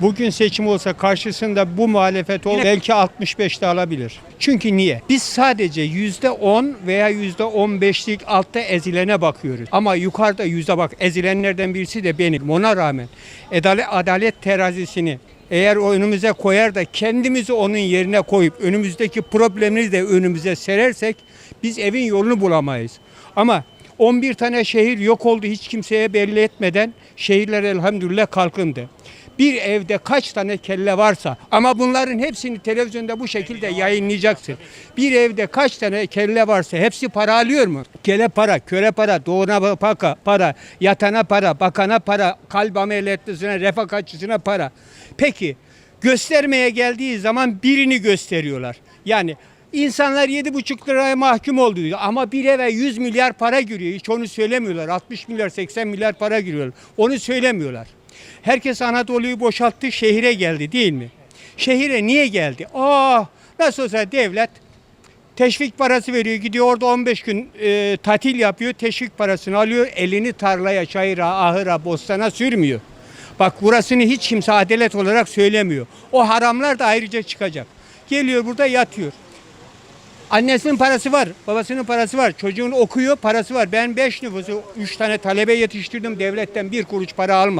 Bugün seçim olsa karşısında bu muhalefet ol belki 65 de alabilir. Çünkü niye? Biz sadece %10 veya %15'lik altta ezilene bakıyoruz. Ama yukarıda yüzde bak ezilenlerden birisi de benim. Ona rağmen adalet, adalet terazisini eğer o önümüze koyar da kendimizi onun yerine koyup önümüzdeki problemleri de önümüze serersek biz evin yolunu bulamayız. Ama 11 tane şehir yok oldu hiç kimseye belli etmeden şehirler elhamdülillah kalkındı. Bir evde kaç tane kelle varsa ama bunların hepsini televizyonda bu şekilde yayınlayacaksın. Bir evde kaç tane kelle varsa hepsi para alıyor mu? Kele para, köre para, doğuna para, para, yatana para, bakana para, kalp ameliyatlısına, refakatçısına para. Peki göstermeye geldiği zaman birini gösteriyorlar. Yani insanlar 7,5 liraya mahkum oldu diyor. ama bir eve 100 milyar para giriyor. Hiç onu söylemiyorlar. 60 milyar 80 milyar para giriyor. Onu söylemiyorlar. Herkes Anadolu'yu boşalttı şehire geldi değil mi? Şehire niye geldi? Aa nasıl olsa devlet teşvik parası veriyor. Gidiyor orada 15 gün e, tatil yapıyor. Teşvik parasını alıyor. Elini tarlaya, çayıra, ahıra, bostana sürmüyor. Bak burasını hiç kimse adalet olarak söylemiyor. O haramlar da ayrıca çıkacak. Geliyor burada yatıyor. Annesinin parası var, babasının parası var. Çocuğun okuyor, parası var. Ben 5 nüfusu, 3 tane talebe yetiştirdim. Devletten bir kuruş para almadım.